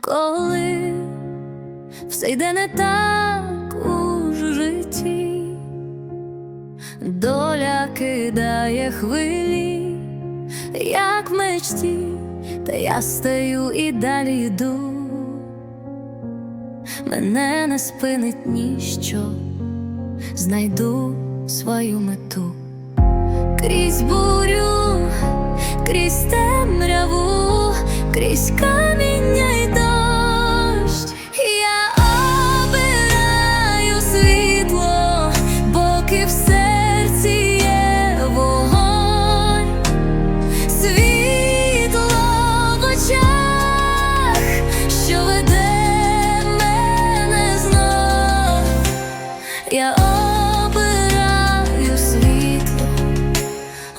коли все йде не так у житті, доля кидає хвилі, як в мечті, та я стою і далі йду. Мене не спинить ніщо, знайду свою мету крізь бурю, крізь темряву, крізь каміння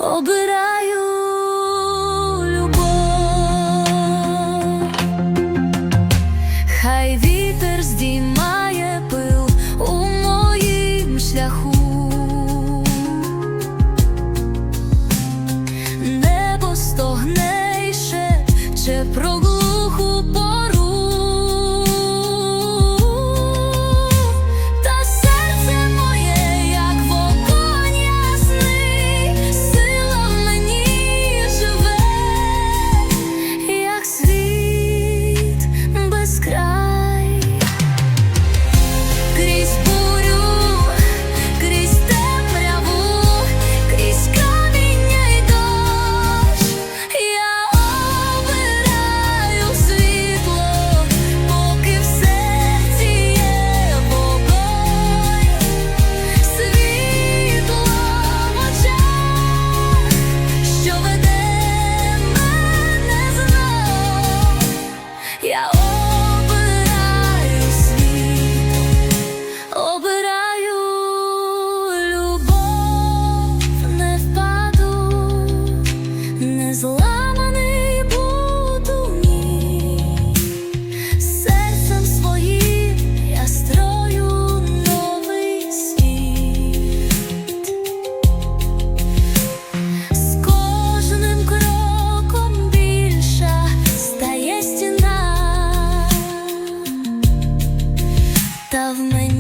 обираю. Хай вітер здіймає пил у моїм шляху. Небо стогне шепче про of my